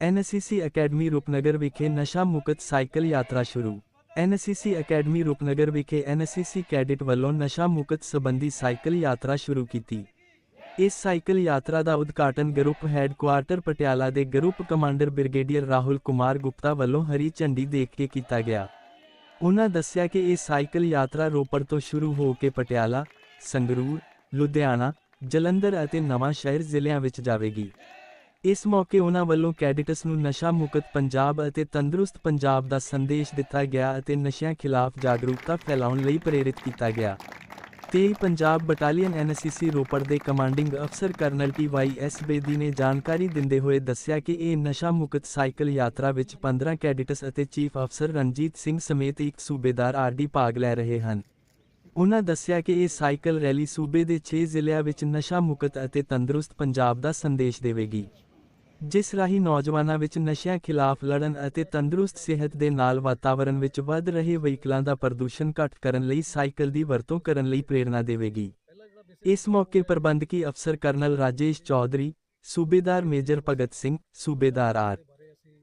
NCC academy Rupnagar ਵਿਖੇ ਨਸ਼ਾ ਮੁਕਤ ਸਾਈਕਲ ਯਾਤਰਾ ਸ਼ੁਰੂ। ਐਨਸੀਸੀ ਅਕੈਡਮੀ ਰੂਪਨਗਰ ਵਿਖੇ ਐਨਸੀਸੀ ਕੈਡਿਟ ਵੱਲੋਂ ਨਸ਼ਾ ਮੁਕਤ ਸੰਬੰਧੀ ਸਾਈਕਲ ਯਾਤਰਾ ਸ਼ੁਰੂ ਕੀਤੀ। ਇਸ ਸਾਈਕਲ ਯਾਤਰਾ ਦਾ ਉਦਘਾਟਨ ਗਰੁੱਪ ਹੈੱਡਕੁਆਰਟਰ ਪਟਿਆਲਾ ਦੇ group commander brigadier Rahul Kumar Gupta ਵੱਲੋਂ ਹਰੀ ਝੰਡੀ ਦੇਖ ਕੇ ਕੀਤਾ ਗਿਆ। ਉਹਨਾਂ ਦੱਸਿਆ ਕਿ ਇਹ ਸਾਈਕਲ ਯਾਤਰਾ ਰੋਪੜ ਤੋਂ ਸ਼ੁਰੂ ਹੋ ਕੇ ਪਟਿਆਲਾ, ਸੰਗਰੂਰ, ਲੁਧਿਆਣਾ, ਜਲੰਧਰ ਅਤੇ ਨਵਾਂ ਸ਼ਹਿਰ ਜ਼ਿਲ੍ਹਿਆਂ ਵਿੱਚ ਜਾਵੇਗੀ। ਇਸ ਮੌਕੇ ਉਨ੍ਹਾਂ ਵੱਲੋਂ ਕੈਡਿਟਸ ਨੂੰ ਨਸ਼ਾ ਮੁਕਤ ਪੰਜਾਬ ਅਤੇ ਤੰਦਰੁਸਤ ਪੰਜਾਬ ਦਾ ਸੰਦੇਸ਼ ਦਿੱਤਾ ਗਿਆ ਅਤੇ ਨਸ਼ਿਆਂ ਖਿਲਾਫ ਜਾਗਰੂਕਤਾ ਫੈਲਾਉਣ ਲਈ ਪ੍ਰੇਰਿਤ ਕੀਤਾ ਗਿਆ। ਤੇਈ ਪੰਜਾਬ ਬਟਾਲੀਅਨ ਐਨਸੀਸੀ ਰੋਪੜ ਦੇ ਕਮਾਂਡਿੰਗ ਅਫਸਰ colonel T Y S Bedi ਨੇ ਜਾਣਕਾਰੀ ਦਿੰਦੇ ਹੋਏ ਦੱਸਿਆ ਕਿ ਇਹ ਨਸ਼ਾ ਮੁਕਤ ਸਾਈਕਲ ਯਾਤਰਾ ਵਿੱਚ 15 ਕੈਡਿਟਸ ਅਤੇ ਚੀਫ ਅਫਸਰ ਰਣਜੀਤ ਸਿੰਘ ਸਮੇਤ ਇੱਕ ਸੂਬੇਦਾਰ ਆਰਡੀ ਭਾਗ ਲੈ ਰਹੇ ਹਨ। ਉਹਨਾਂ ਦੱਸਿਆ ਕਿ ਇਹ ਸਾਈਕਲ ਰੈਲੀ ਸੂਬੇ ਦੇ 6 ਜ਼ਿਲ੍ਹਿਆਂ ਵਿੱਚ ਨਸ਼ਾ ਮੁਕਤ ਅਤੇ ਤੰਦਰੁਸਤ ਪੰਜਾਬ ਦਾ ਸੰਦੇਸ਼ ਦੇਵੇਗੀ। ਜਿਸ ਰਾਹੀਂ ਨੌਜਵਾਨਾਂ ਵਿੱਚ ਨਸ਼ਿਆਂ ਖਿਲਾਫ ਲੜਨ ਅਤੇ ਤੰਦਰੁਸਤ ਸਿਹਤ ਦੇ ਨਾਲ ਵਾਤਾਵਰਣ ਵਿੱਚ ਵੱਧ ਰਹੇ ਵਹੀਕਲਾਂ ਦਾ ਪ੍ਰਦੂਸ਼ਣ ਘੱਟ ਕਰਨ ਲਈ ਸਾਈਕਲ ਦੀ ਵਰਤੋਂ ਕਰਨ ਲਈ ਪ੍ਰੇਰਣਾ ਦੇਵੇਗੀ। ਇਸ ਮੌਕੇ ਪ੍ਰਬੰਧਕੀ ਅਫਸਰ ਕਰਨਲ ਰਾਜੇਸ਼ ਚੌਧਰੀ, ਸੂਬੇਦਾਰ ਮੇਜਰ ਭਗਤ ਸਿੰਘ, ਸੂਬੇਦਾਰ ਆਰ.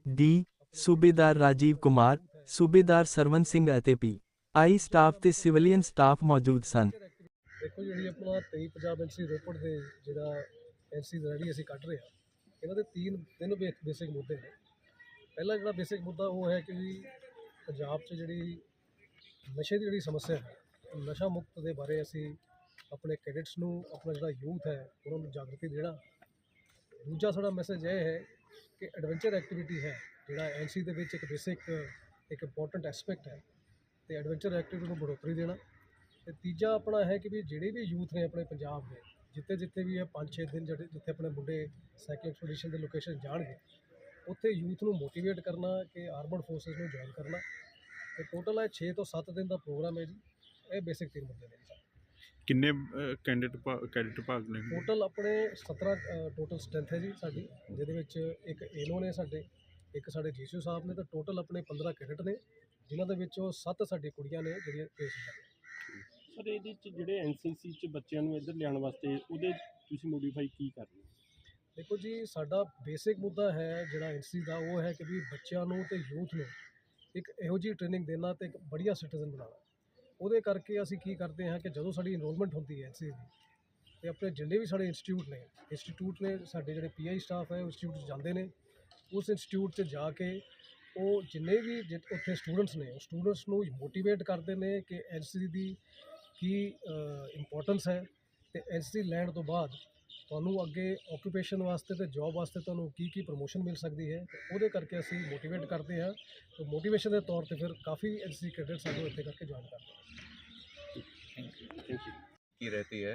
ਡੀ. ਸੂਬੇਦਾਰ ਰਾਜੀਵ ਕੁਮਾਰ, ਸੂਬੇਦਾਰ ਸਰਵਨ ਸਿੰਘ ਅਤੇ ਪੀ. ਆਈ. ਸਟਾਫ ਤੇ ਸਿਵਲੀਅਨ ਸਟਾਫ ਮੌਜੂਦ ਸਨ। ਦੇਖੋ ਜਿਹੜੀ ਆਪਣਾ 23 ਪੰਜਾਬ ਐਨਸੀ ਰੋਪੜ ਦੇ ਜਿਹੜਾ ਐਨਸੀ ਰੈਲੀ ਅਸੀਂ ਕੱਢ ਰਹੇ ਹਾਂ। ਇਹਨਾਂ ਦੇ ਤਿੰਨ ਤਿੰਨ ਬੇਸਿਕ ਮੁੱਦੇ ਨੇ। ਪਹਿਲਾ ਜਿਹੜਾ ਬੇਸਿਕ ਮੁੱਦਾ ਉਹ ਹੈ ਕਿ ਵੀ ਪੰਜਾਬ 'ਚ ਜਿਹੜੀ ਨਸ਼ੇ ਦੀ ਜਿਹੜੀ ਸਮੱਸਿਆ ਹੈ, ਨਸ਼ਾ ਮੁਕਤ ਦੇ ਬਾਰੇ ਅਸੀਂ ਆਪਣੇ ਕੈਡਿਟਸ ਨੂੰ, ਆਪਣਾ ਜਿਹੜਾ ਯੂਥ ਹੈ, ਉਹਨਾਂ ਨੂੰ ਜਾਗਰਤੀ ਦੇਣਾ। ਦੂਜਾ ਸਾਡਾ ਮੈਸੇਜ ਇਹ ਹੈ ਕਿ ਐਡਵੈਂਚਰ ਐਕਟੀਵਿਟੀ ਹੈ, ਜਿਹੜਾ ਐਨਸੀ ਦੇ ਵਿੱਚ ਇੱਕ ਬੇਸਿਕ, ਇੱਕ ਇੰਪੋਰਟੈਂਟ ਐਸਪੈਕਟ ਹੈ, ਤੇ ਐਡਵੈਂਚਰ ਐਕਟੀਵਿਟੀ ਨੂੰ ਬੜੋਤਰੀ ਦੇਣਾ। ਤੇ ਤੀਜਾ ਆਪਣਾ ਹੈ ਕਿ ਵੀ ਜਿਹੜੇ ਵੀ ਯੂਥ ਨੇ ਆਪਣੇ ਪੰਜਾਬ ਦੇ ਜਿੱਥੇ ਜਿੱਥੇ ਵੀ ਇਹ 5-6 ਦਿਨ ਜਿਹੜੇ ਜਿੱਥੇ ਆਪਣੇ ਮੁੰਡੇ ਸਾਈਕਲ ਐਕਸਪੀਡੀਸ਼ਨ ਦੇ ਲੋਕੇਸ਼ਨ ਜਾਣਗੇ ਉੱਥੇ ਯੂਥ ਨੂੰ ਮੋਟੀਵੇਟ ਕਰਨਾ ਕਿ ਆਰਮਡ ਫੋਰਸਸ ਨੂੰ ਜੁਆਇਨ ਕਰਨਾ। ਤੇ ਟੋਟਲ ਹੈ 6 ਤੋਂ 7 ਦਿਨ ਦਾ ਪ੍ਰੋਗਰਾਮ ਹੈ ਜੀ ਇਹ ਬੇਸਿਕ ਤਿੰਨ ਮੁੱਦੇ ਨੇ ਜੀ। ਕਿੰਨੇ ਕੈਂਡੀਡੇਟ ਕੈਡਿਟ ਭਾਗ ਲੈਣਗੇ? ਟੋਟਲ ਆਪਣੇ 17 ਟੋਟਲ ਸਟਰੈਂਥ ਹੈ ਜੀ ਸਾਡੀ ਜਿਹਦੇ ਵਿੱਚ ਇੱਕ ਏਨੋ ਨੇ ਸਾਡੇ ਇੱਕ ਸਾਡੇ ਜੀਸੂ ਸਾਹਿਬ ਨੇ ਤਾਂ ਟੋਟਲ ਆਪਣੇ 15 ਕੈਡਟ ਨੇ ਜਿਨ੍ਹਾਂ ਦੇ ਵਿੱਚੋਂ 7 ਸਾਡੀ ਕੁੜੀਆਂ ਨੇ ਜਿਹੜੀਆਂ ਪੇਸ਼ ਹੋਈਆਂ ਸਰ, ਇਹਦੇ ਚ ਜਿਹੜੇ ਐਨਸੀਸੀ ਚ ਬੱਚਿਆਂ ਨੂੰ ਇੱਧਰ ਲਿਆਉਣ ਵਾਸਤੇ ਉਹਦੇ ਤੁਸੀਂ ਮੋਡੀਫਾਈ ਕੀ ਕਰ ਦੇਖੋ ਜੀ, ਸਾਡਾ ਬੇਸਿਕ ਮੁੱਦਾ ਹੈ ਜਿਹੜਾ ਐਨਸੀ ਦਾ, ਉਹ ਹੈ ਕਿ ਵੀ ਬੱਚਿਆਂ ਨੂੰ ਤੇ ਯੂਥ ਨੂੰ ਇੱਕ ਇਹੋ ਜਿਹੀ ਟ੍ਰੇਨਿੰਗ ਦੇਣਾ ਤੇ ਇੱਕ ਬੜੀਆ ਸਿਟੀਜ਼ਨ ਬਣਾਉਣਾ। ਉਹਦੇ ਕਰਕੇ ਅਸੀਂ ਕੀ ਕਰਦੇ ਹਾਂ ਕਿ ਜਦੋਂ ਸਾਡੀ ਇਨਰੋਲਮੈਂਟ ਹੁੰਦੀ ਹੈ ਐਨਸੀ ਦੀ, ਤੇ ਆਪਣੇ ਜਿੰਨੇ ਵੀ ਸਾਡੇ ਇੰਸਟੀਚਿਊਟ ਨੇ ਇੰਸਟੀਚਿਊਟ ਨੇ ਸਾਡੇ ਜਿਹੜੇ ਪੀਆਈ ਸਟਾਫ ਹੈ, ਉਹ ਇੰਸਟੀਚਿਊਟ 'ਚ ਜਾਂਦੇ ਨੇ। ਉਸ ਇੰਸਟੀਚਿਊਟ 'ਚ ਜਾ ਕੇ ਉਹ ਜਿੰਨੇ ਵੀ ਜਿ- ਉੱਥੇ ਸਟੂਡੈਂਟਸ ਨੇ, ਉਹ ਸਟੂਡੈਂਟਸ ਨੂੰ ਮੋਟੀਵੇਟ ਕਰਦੇ ਨੇ ਕਿ ਐਨਸੀ ਦੀ ਕੀ ਇੰਪੋਰਟੈਂਸ ਹੈ ਤੇ ਐਨਸੀ ਲੈਣ ਤੋਂ ਬਾਅਦ ਤੁਹਾਨੂੰ ਅੱਗੇ ਆਕੂਪੇਸ਼ਨ ਵਾਸਤੇ ਤੇ ਜੌਬ ਵਾਸਤੇ ਤੁਹਾਨੂੰ ਕੀ ਕੀ ਪ੍ਰੋਮੋਸ਼ਨ ਮਿਲ ਸਕਦੀ ਹੈ ਤੇ ਉਹਦੇ ਕਰਕੇ ਅਸੀਂ ਮੋਟੀਵੇਟ ਕਰਦੇ ਹਾਂ ਤੇ ਮੋਟੀਵੇਸ਼ਨ ਦੇ ਤੌਰ ਤੇ ਫਿਰ ਕਾਫੀ ਐਨਸੀ ਕੈਡਟ ਸਾਨੂੰ ਇੱਥੇ ਕਰਕੇ ਜੁਆਇਨ ਕਰਦੇ ਹਨ ਥੈਂਕ ਯੂ की रहती है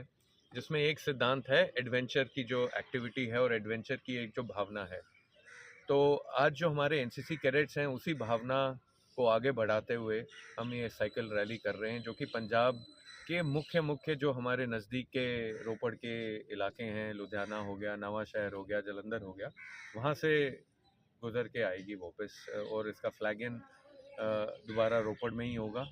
जिसमें एक सिद्धांत है एडवेंचर की जो एक्टिविटी है और एडवेंचर की एक जो भावना है तो आज जो हमारे एनसीसी कैडेट्स हैं उसी भावना को आगे बढ़ाते हुए हम ये साइकिल रैली कर रहे हैं जो कि पंजाब के मुख्य मुख्य जो हमारे नज़दीक के रोपड़ के इलाके हैं लुधियाना हो गया नवा शहर हो गया जलंधर हो गया वहाँ से गुज़र के आएगी वापस और इसका फ्लैगन दोबारा रोपड़ में ही होगा।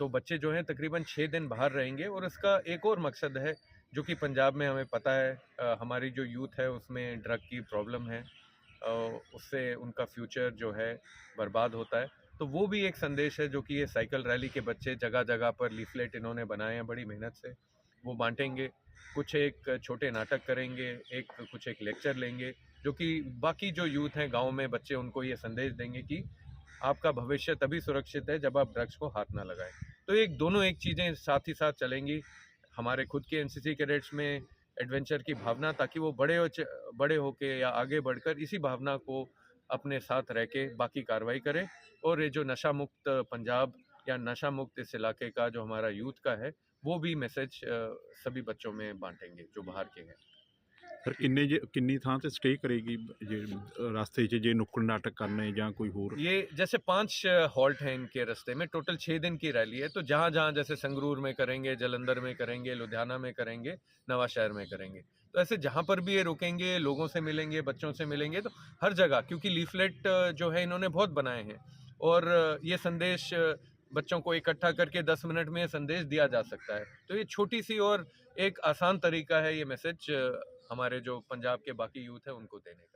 तो बच्चे जो हैं तकरीबन छः दिन बाहर रहेंगे और इसका एक और मकसद है जो कि पंजाब में हमें पता है अ, हमारी जो यूथ है उसमें ड्रग की प्रॉब्लम है अ, उससे उनका फ्यूचर जो है बर्बाद होता है। तो वो भी एक संदेश है जो कि ये साइकिल रैली के बच्चे जगह जगह पर लीफलेट इन्होंने बनाए हैं बड़ी मेहनत से। वो बांटेंगे, कुछ एक छोटे नाटक करेंगे, एक कुछ एक लेक्चर लेंगे, जो कि बाकी जो यूथ हैं गाँव में बच्चे उनको ये संदेश देंगे कि आपका भविष्य तभी सुरक्षित है जब आप ड्रग्स को हाथ ना लगाएँ। तो एक दोनों एक चीज़ें साथ ही साथ चलेंगी, हमारे खुद के एनसीसी कैडेट्स में एडवेंचर की भावना, ताकि वो बड़े हो बड़े होके या आगे बढ़कर इसी भावना को अपने साथ रह के बाकी कार्रवाई करें। और ये जो नशा मुक्त पंजाब या नशा मुक्त इस इलाके का जो हमारा यूथ का है, वो भी मैसेज सभी बच्चों में बांटेंगे जो बाहर के हैं। ਫਿਰ ਕਿੰਨੇ ਜੇ ਕਿੰਨੀ ਥਾਂ ਤੇ ਸਟੇ ਕਰੇਗੀ ਜੇ ਰਸਤੇ 'ਚ ਜੇ ਨੁੱਕੜ ਨਾਟਕ ਕਰਨੇ ਜਾਂ ਕੋਈ ਹੋਰ ये जैसे पांच हॉल्ट हैं इनके रास्ते में टोटल छः दिन की रैली है तो जहाँ जहाँ जैसे संगरूर में करेंगे जलंधर में करेंगे लुधियाना में करेंगे नवा शहर में करेंगे तो ऐसे जहाँ पर भी ये रुकेंगे लोगों से मिलेंगे बच्चों से मिलेंगे तो हर जगह क्योंकि लीफलेट जो है इन्होंने बहुत बनाए हैं और ये संदेश बच्चों को इकट्ठा करके 10 मिनट में ये संदेश दिया जा सकता है तो ये छोटी सी और एक आसान तरीका है ये मैसेज हमारे जो पंजाब के बाकी यूथ है उनको देने का